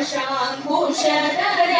ആശാഘോഷതര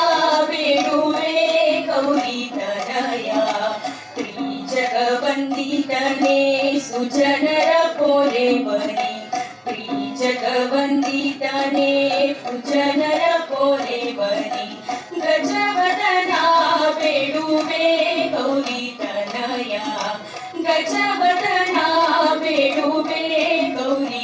ध्याया त्रिजगवन्दितने सुजनर पोरे वरि त्रिजगवन्दितने सुजनर पोरे वरि गजवदना वेणुवे गौरी तनया गजवदना वेणुवे गौरी